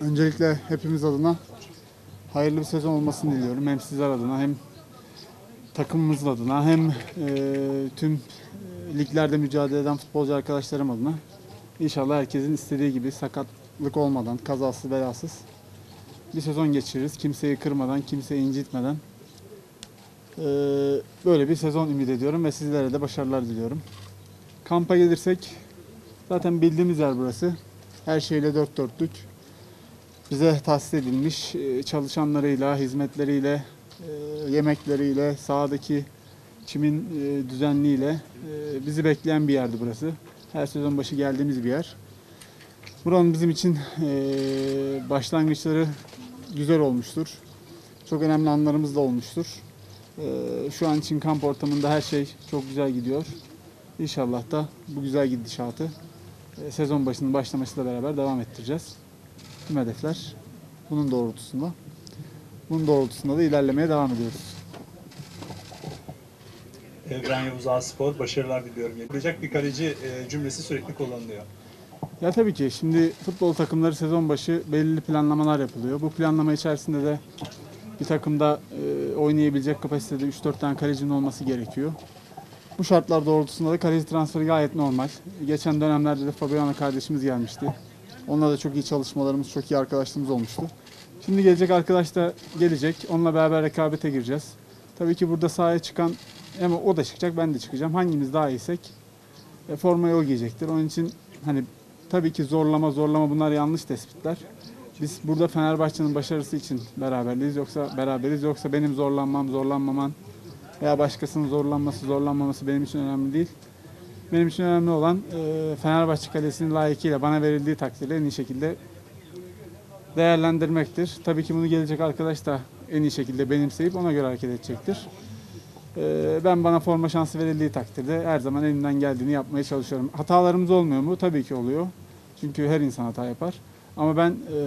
Öncelikle hepimiz adına hayırlı bir sezon olmasını diliyorum. Hem sizler adına hem takımımız adına hem e, tüm e, liglerde mücadele eden futbolcu arkadaşlarım adına. İnşallah herkesin istediği gibi sakatlık olmadan, kazasız belasız bir sezon geçiririz. Kimseyi kırmadan, kimseyi incitmeden. E, böyle bir sezon ümit ediyorum ve sizlere de başarılar diliyorum. Kampa gelirsek zaten bildiğimiz yer burası. Her şeyle dört dörtlük bize tahsis edilmiş e, çalışanlarıyla, hizmetleriyle, e, yemekleriyle, sahadaki çimin e, düzenliğiyle bizi bekleyen bir yerdi burası. Her sezon başı geldiğimiz bir yer. Buranın bizim için başlangıçları güzel olmuştur. Çok önemli anlarımız da olmuştur. E, Şu an için kamp ortamında her şey çok güzel gidiyor. İnşallah da bu güzel gidişatı e, sezon başının başlamasıyla beraber devam ettireceğiz tüm hedefler bunun doğrultusunda. Bunun doğrultusunda da ilerlemeye devam ediyoruz. Evren Yavuz Aspor başarılar diliyorum. Yapılacak bir kaleci e, cümlesi sürekli kullanılıyor. Ya tabii ki şimdi futbol takımları sezon başı belirli planlamalar yapılıyor. Bu planlama içerisinde de bir takımda e, oynayabilecek kapasitede 3-4 tane kalecinin olması gerekiyor. Bu şartlar doğrultusunda da kaleci transferi gayet normal. Geçen dönemlerde de Fabiano kardeşimiz gelmişti. Onunla da çok iyi çalışmalarımız, çok iyi arkadaşlığımız olmuştu. Şimdi gelecek arkadaş da gelecek. Onunla beraber rekabete gireceğiz. Tabii ki burada sahaya çıkan hem o da çıkacak, ben de çıkacağım. Hangimiz daha iyiysek e, formayı o giyecektir. Onun için hani tabii ki zorlama zorlama bunlar yanlış tespitler. Biz burada Fenerbahçe'nin başarısı için beraberiz. Yoksa beraberiz. Yoksa benim zorlanmam, zorlanmaman veya başkasının zorlanması, zorlanmaması benim için önemli değil. Benim için önemli olan e, Fenerbahçe Kalesi'nin layıkıyla bana verildiği takdirde en iyi şekilde değerlendirmektir. Tabii ki bunu gelecek arkadaş da en iyi şekilde benimseyip ona göre hareket edecektir. E, ben bana forma şansı verildiği takdirde her zaman elimden geldiğini yapmaya çalışıyorum. Hatalarımız olmuyor mu? Tabii ki oluyor. Çünkü her insan hata yapar. Ama ben e,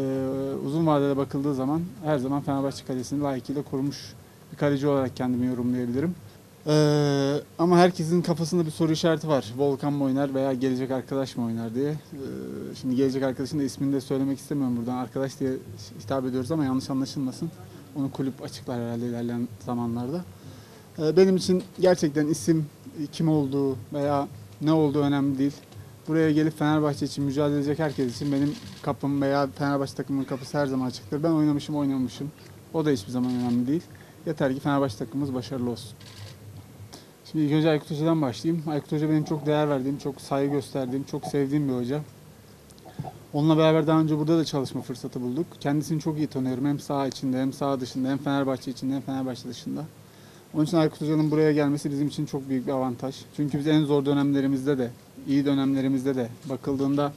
uzun vadede bakıldığı zaman her zaman Fenerbahçe Kalesi'ni layıkıyla korumuş bir kaleci olarak kendimi yorumlayabilirim. Ee, ama herkesin kafasında bir soru işareti var. Volkan mı oynar veya gelecek arkadaş mı oynar diye. Ee, şimdi gelecek arkadaşın da ismini de söylemek istemiyorum buradan. Arkadaş diye hitap ediyoruz ama yanlış anlaşılmasın. Onu kulüp açıklar herhalde ilerleyen zamanlarda. Ee, benim için gerçekten isim kim olduğu veya ne olduğu önemli değil. Buraya gelip Fenerbahçe için mücadele edecek herkes için benim kapım veya Fenerbahçe takımının kapısı her zaman açıktır. Ben oynamışım oynamamışım. O da hiçbir zaman önemli değil. Yeter ki Fenerbahçe takımımız başarılı olsun. Şimdi ilk önce Aykut Hoca'dan başlayayım. Aykut Hoca benim çok değer verdiğim, çok saygı gösterdiğim, çok sevdiğim bir hoca. Onunla beraber daha önce burada da çalışma fırsatı bulduk. Kendisini çok iyi tanıyorum. Hem saha içinde, hem saha dışında, hem Fenerbahçe içinde, hem Fenerbahçe dışında. Onun için Aykut Hoca'nın buraya gelmesi bizim için çok büyük bir avantaj. Çünkü biz en zor dönemlerimizde de, iyi dönemlerimizde de bakıldığında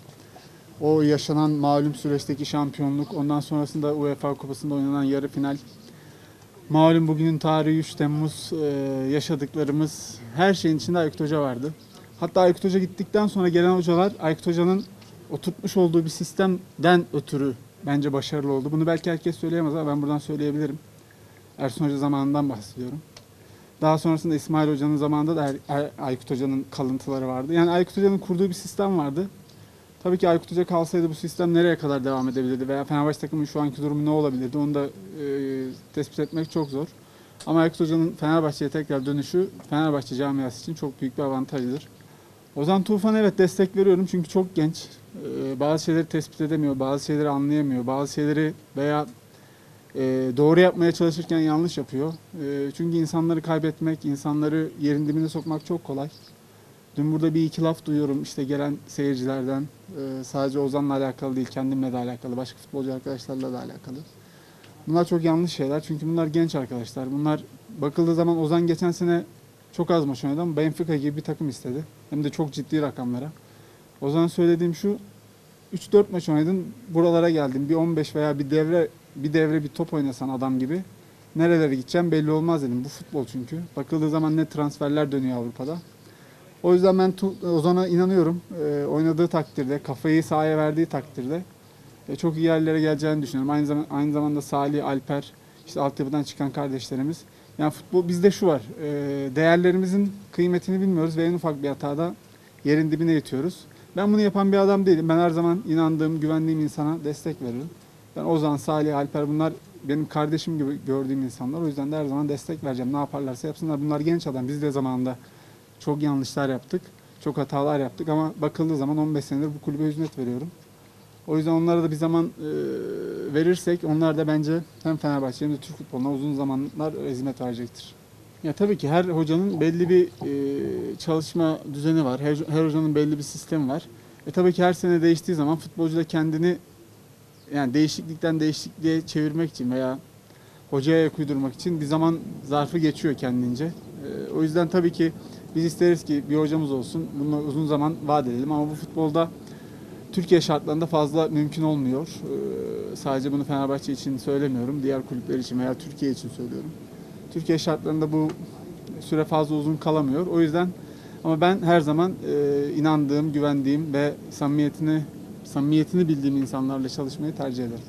o yaşanan malum süreçteki şampiyonluk, ondan sonrasında UEFA Kupası'nda oynanan yarı final, Malum bugünün tarihi 3 Temmuz e, yaşadıklarımız her şeyin içinde Aykut Hoca vardı. Hatta Aykut Hoca gittikten sonra gelen hocalar Aykut Hoca'nın oturtmuş olduğu bir sistemden ötürü bence başarılı oldu. Bunu belki herkes söyleyemez ama ben buradan söyleyebilirim. Ersun Hoca zamanından bahsediyorum. Daha sonrasında İsmail Hoca'nın zamanında da Er- Er- Aykut Hoca'nın kalıntıları vardı. Yani Aykut Hoca'nın kurduğu bir sistem vardı. Tabii ki Aykut Hoca kalsaydı bu sistem nereye kadar devam edebilirdi veya Fenerbahçe takımının şu anki durumu ne olabilirdi onu da e, tespit etmek çok zor. Ama Aykut Hoca'nın Fenerbahçe'ye tekrar dönüşü Fenerbahçe camiası için çok büyük bir avantajdır. Ozan Tufan evet destek veriyorum çünkü çok genç. E, bazı şeyleri tespit edemiyor, bazı şeyleri anlayamıyor, bazı şeyleri veya e, doğru yapmaya çalışırken yanlış yapıyor. E, çünkü insanları kaybetmek, insanları yerin dibine sokmak çok kolay. Dün burada bir iki laf duyuyorum işte gelen seyircilerden. Ee, sadece Ozan'la alakalı değil, kendimle de alakalı, başka futbolcu arkadaşlarla da alakalı. Bunlar çok yanlış şeyler çünkü bunlar genç arkadaşlar. Bunlar bakıldığı zaman Ozan geçen sene çok az maç oynadı ama Benfica gibi bir takım istedi. Hem de çok ciddi rakamlara. Ozan söylediğim şu, 3-4 maç oynadın, buralara geldin. Bir 15 veya bir devre bir devre bir top oynasan adam gibi nerelere gideceğim belli olmaz dedim. Bu futbol çünkü. Bakıldığı zaman ne transferler dönüyor Avrupa'da. O yüzden ben Ozan'a inanıyorum. Ee, oynadığı takdirde, kafayı sahaya verdiği takdirde e, çok iyi yerlere geleceğini düşünüyorum. Aynı zamanda aynı zamanda Salih, Alper, işte altyapıdan çıkan kardeşlerimiz Yani futbol bizde şu var. e, değerlerimizin kıymetini bilmiyoruz ve en ufak bir hatada yerin dibine yetiyoruz. Ben bunu yapan bir adam değilim. Ben her zaman inandığım, güvendiğim insana destek veririm. Ben Ozan, Salih, Alper bunlar benim kardeşim gibi gördüğüm insanlar. O yüzden de her zaman destek vereceğim. Ne yaparlarsa yapsınlar. Bunlar genç adam. Biz de zamanında çok yanlışlar yaptık. Çok hatalar yaptık ama bakıldığı zaman 15 senedir bu kulübe hizmet veriyorum. O yüzden onlara da bir zaman e, verirsek onlar da bence hem Fenerbahçe hem de Türk futboluna uzun zamanlar hizmet verecektir. Ya tabii ki her hocanın belli bir e, çalışma düzeni var. Her, her hocanın belli bir sistemi var. E tabii ki her sene değiştiği zaman futbolcu da kendini yani değişiklikten değişikliğe çevirmek için veya hocaya ayak uydurmak için bir zaman zarfı geçiyor kendince. E, o yüzden tabii ki biz isteriz ki bir hocamız olsun. Bunu uzun zaman vaat edelim ama bu futbolda Türkiye şartlarında fazla mümkün olmuyor. Ee, sadece bunu Fenerbahçe için söylemiyorum. Diğer kulüpler için veya Türkiye için söylüyorum. Türkiye şartlarında bu süre fazla uzun kalamıyor. O yüzden ama ben her zaman e, inandığım, güvendiğim ve samimiyetini samimiyetini bildiğim insanlarla çalışmayı tercih ederim.